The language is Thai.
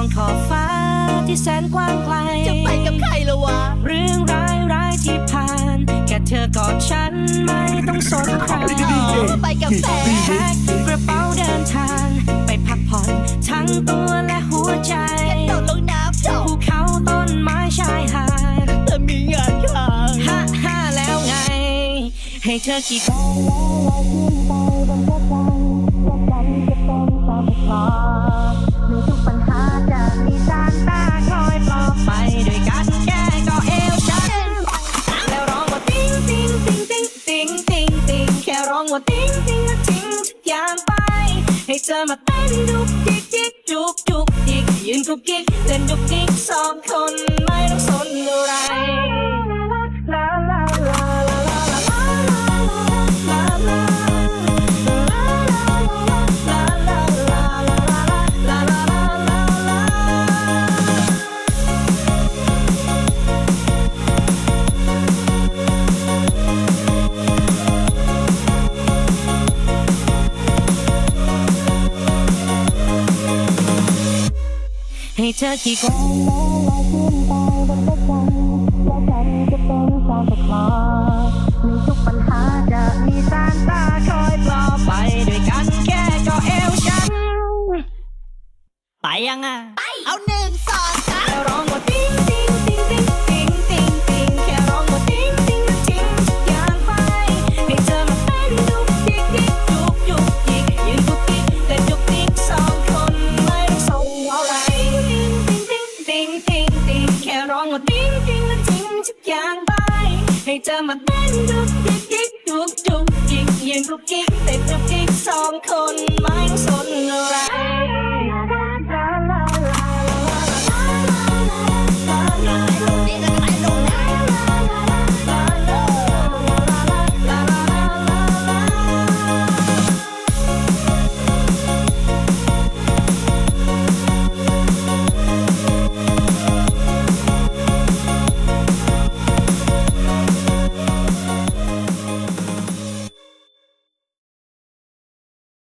องขอบฟ้าที่แสนกว้างไกล จะไปกับใครละวะ เรื่องร้ายร้ายที่ผ่าน แค่เธอกอดฉันไม่ต้องสนใครไปกับแสงกระเป๋าเดินทาง ไปพักผ่อนทั้งตัวและหัวใจกระโดดลงน้ำภูเขาต้นไม้ชายหาดแต่มีงานค้างฮ่าฮ่าแล้วไง ให้เธอกี่ องว่าทิ้งทิ้งและทิ้งทุกอย่างไป ให้เธอมาเต้นดุกจิกดิกจุกจุกดิกยืนกุกกิกเต้นดุกดิกสองคนไม่ต้องส นตาคลอสมีทุกปัญหาจะมีซานตาคอยปลอบไปด้วยกันแค่ก็เอวฉัน ไปยังอะ เอาหนึ่งสองสามแค่ร้องว่า ว่าติ๊งติ๊งแล้วทิ้งทุกอย่างไป ให้เธอมาเต้นดุกดิกดิกดุกจุกจิกยืนกุกกิ๊ก